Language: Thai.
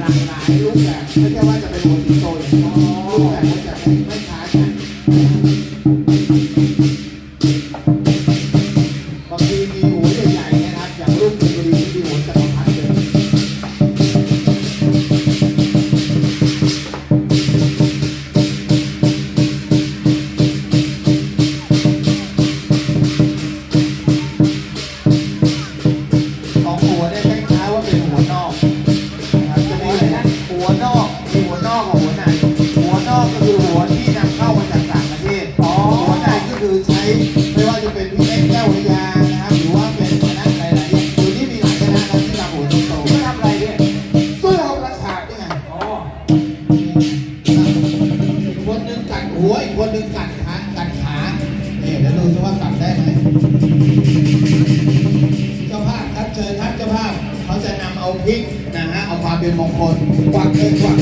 หลากหลายรูปแบบไม่ใช่ว่าจะเป็นหัวสิโตอย่างเดียวรูปแบบก็จะไม่ช้ายกัน ไม่ว่าจะเป็นพี่เล็กแก้ววิยานะครับหรือว่าเป็นคณะหลายๆอย่างอยู่ที่มีหลายคณะนะที่รับหัวโตๆไม่ทำอะไรเนี่ยช่วยเอากระถางนี่ไงอ๋ออีกคนหนึงกัดหัวอีกคนหนึงกัดขากัดขาเนี่ยเดี๋ยวดูซิว่ากัดได้ไหมเจ้าภาพครับเชิญครับเจ้าภาพเขาจะนำเอาพริกนะฮะเอาความเป็นมงคลกวักเงินกวัก